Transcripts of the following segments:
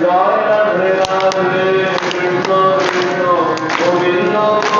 Radhe Radhe Krishna Krishna Govinda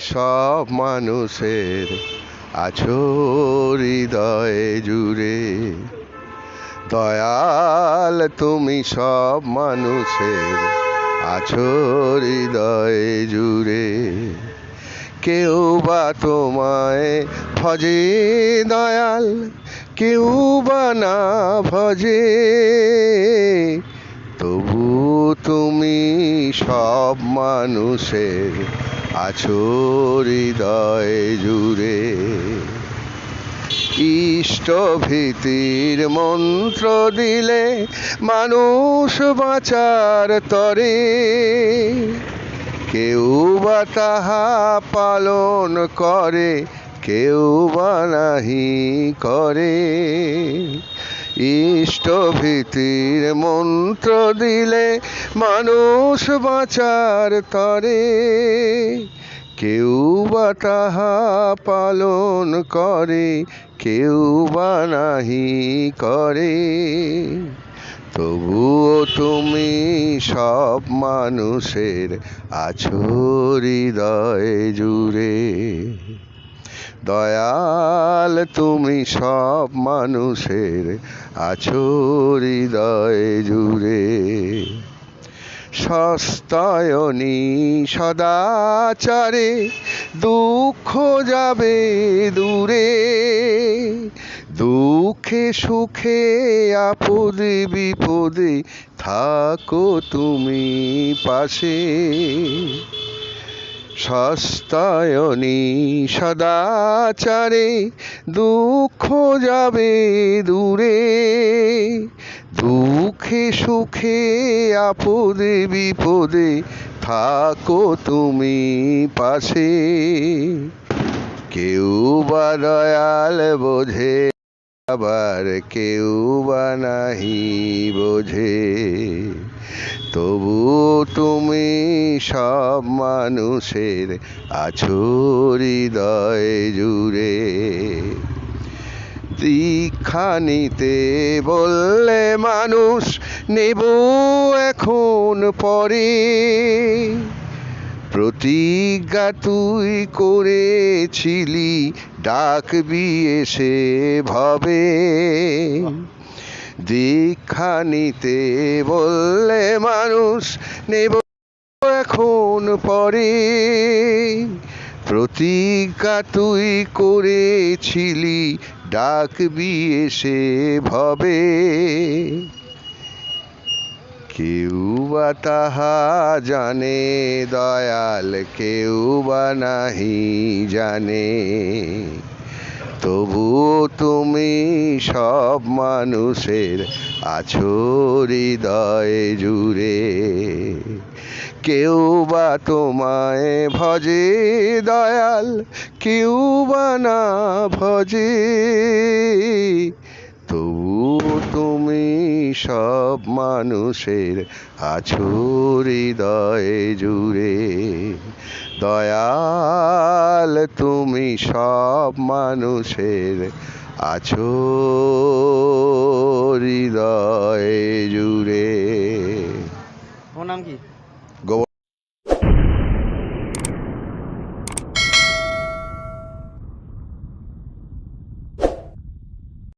সব মানুষের আছো হৃদয়ে জুড়ে। দয়াল তুমি সব মানুষের আছো হৃদয়ে জুড়ে। কেউ বা তোমায় ভজে দয়াল, কেউ বা না ভজে। তবু তুমি সব মানুষের আছো হৃদয়ে জুড়ে ইষ্ট ভীতির মন্ত্র দিলে মানুষ বাঁচার তরে। কেউ বা তাহা পালন করে, কেউ বা নাহি করে। ইষ্ট ভীতির মন্ত্র দিলে মানুষ বাঁচার তরে। কেউ বা তাহা পালন করে, কেউ বা নাহি করে। তবুও তুমি সব মানুষের আছো হৃদয়ে জুড়ে। দয়াল, তুমি সব মানুষের আছো হৃদয়ে জুড়ে। সস্তায়নী সদাচারে দুঃখ যাবে দূরে। দুঃখে সুখে আপদে বিপদে থাকো তুমি পাশে। সস্তায়নী সদাচারে, দুঃখ যাবে দূরে। দুঃখে সুখে, আপদে বিপদে থাকো তুমি পাশে। কেউ বা দয়াল বোঝে, আবার কেউ বা নাহি বোঝে। তবু তুমি সব মানুষের আছো হৃদয়ে জুড়ে। দীক্ষা নিতে বললে মানুষ নেব এখন পরে। প্রতিজ্ঞা তুই করেছিলি ডাক ডাকবি এসে ভবে। দীক্ষা নিতে বললে মানুষ নেব এখন পরে। প্রতিজ্ঞা তুই করেছিলি, ডাকবি এসে ভবে। কেউ বা তাহা জানে, দয়াল কেউ বা নাহি জানে। তবু তুমি সব মানুষের আছো হৃদয়ে জুড়ে। কেউ বা তোমায় ভজে দয়াল, কেউ বা না ভজে। তবু তুমি সব মানুষের আছো হৃদয়ে জুড়ে। দয়াল তুমি সব মানুষের আছো হৃদয় জুড়ে। ওর নাম কি?